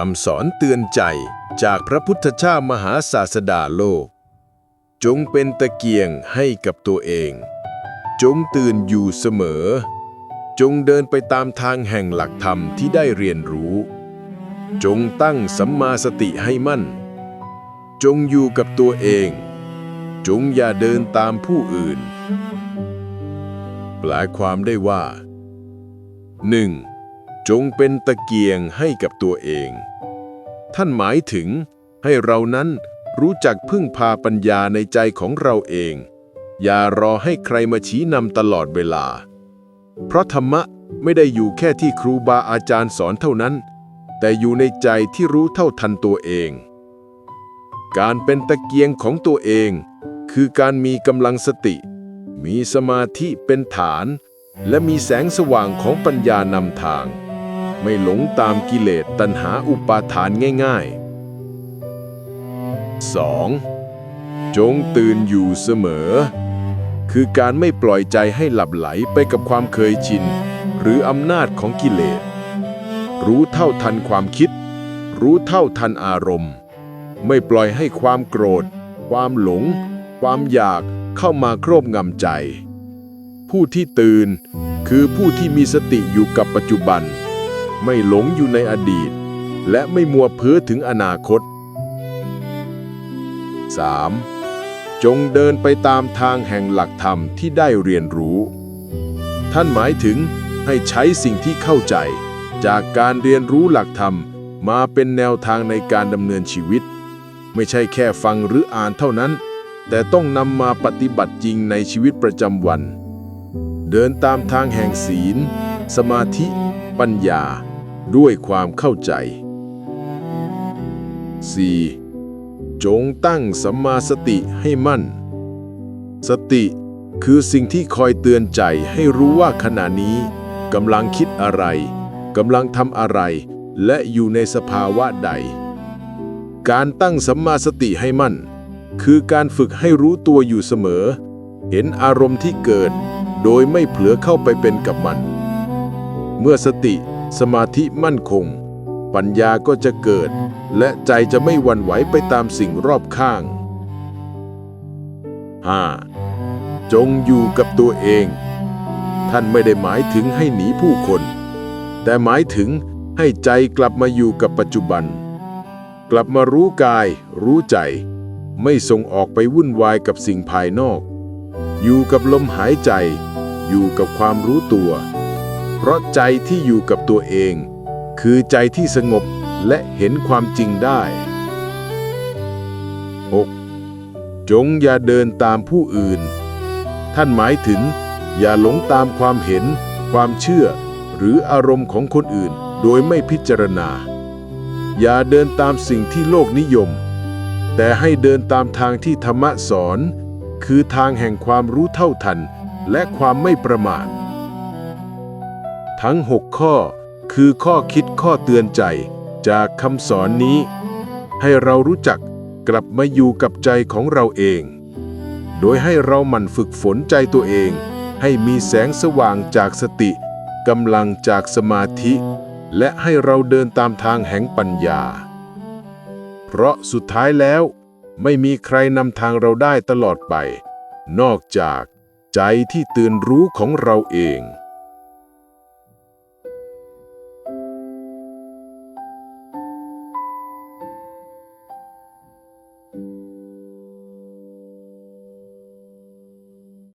คำสอนเตือนใจจากพระพุทธเจ้ามหาศาสดาโลก จงเป็นตะเกียงให้กับตัวเอง จงตื่นอยู่เสมอ จงเดินไปตามทางแห่งหลักธรรมที่ได้เรียนรู้ จงตั้งสัมมาสติให้มั่น จงอยู่กับตัวเอง จงอย่าเดินตามผู้อื่น แปลความได้ว่า 1. จงเป็นตะเกียงให้กับตัวเอง ท่านหมายถึงให้เรานั้นรู้จักพึ่งพาปัญญาในใจของเราเอง อย่ารอให้ใครมาชี้นำตลอดเวลา เพราะธรรมะไม่ได้อยู่แค่ที่ครูบาอาจารย์สอนเท่านั้น แต่อยู่ในใจที่รู้เท่าทันตัวเอง การเป็นตะเกียงของตัวเอง คือการมีกำลังสติ มีสมาธิเป็นฐาน และมีแสงสว่างของปัญญานำทาง ไม่หลงตามกิเลสตัณหาอุปาทานง่ายๆ 2. จงตื่นอยู่เสมอ คือการไม่ปล่อยใจให้หลับไหลไปกับความเคยชิน หรืออำนาจของกิเลส รู้เท่าทันความคิด รู้เท่าทันอารมณ์ ไม่ปล่อยให้ความโกรธ ความหลง ความอยากเข้ามาครอบงำใจ ผู้ที่ตื่นคือผู้ที่มีสติอยู่กับปัจจุบัน ไม่หลงอยู่ในอดีต และไม่มัวเพ้อถึงอนาคต 3. จงเดินไปตามทางแห่งหลักธรรมที่ได้เรียนรู้ ท่านหมายถึงให้ใช้สิ่งที่เข้าใจ จากการเรียนรู้หลักธรรมมาเป็นแนวทางในการดำเนินชีวิต ไม่ใช่แค่ฟังหรืออ่านเท่านั้น แต่ต้องนำมาปฏิบัติจริงในชีวิตประจำวัน เดินตามทางแห่งศีล สมาธิ ปัญญา ด้วยความเข้าใจ 4. จงตั้งสัมมาสติให้มั่น สติคือสิ่งที่คอยเตือนใจให้รู้ว่าขณะนี้กำลังคิดอะไรกำลังทำอะไร และอยู่ในสภาวะใด การตั้งสัมมาสติให้มั่น คือการฝึกให้รู้ตัวอยู่เสมอ เห็นอารมณ์ที่เกิด โดยไม่เผลอเข้าไปเป็นกับมัน เมื่อสติ สมาธิมั่นคง ปัญญาก็จะเกิด และใจจะไม่วันไหวไปตามสิ่งรอบข้าง 5. จงอยู่กับตัวเอง ท่านไม่ได้หมายถึงให้หนีผู้คน แต่หมายถึงให้ใจกลับมาอยู่กับปัจจุบัน กลับมารู้กาย รู้ใจ ไม่ส่งออกไปวุ่นวายกับสิ่งภายนอก อยู่กับลมหายใจ อยู่กับความรู้ตัว เพราะใจที่อยู่กับตัวเอง คือใจที่สงบและเห็นความจริงได้ 6. จงอย่าเดินตามผู้อื่น ท่านหมายถึง อย่าหลงตามความเห็น ความเชื่อ หรืออารมณ์ของคนอื่น โดยไม่พิจารณา อย่าเดินตามสิ่งที่โลกนิยม แต่ให้เดินตามทางที่ธรรมะสอน คือทางแห่งความรู้เท่าทัน และความไม่ประมาท ทั้ง 6 ข้อ คือข้อคิดข้อเตือนใจ จากคำสอนนี้ ให้เรารู้จักกลับมาอยู่กับใจของเราเอง โดยให้เราหมั่นฝึกฝนใจตัวเอง ให้มีแสงสว่างจากสติกำลังจากสมาธิ และให้เราเดินตามทางแห่งปัญญา เพราะสุดท้ายแล้วไม่มีใครนำทางเราได้ตลอดไป นอกจากใจที่ตื่นรู้ของเราเอง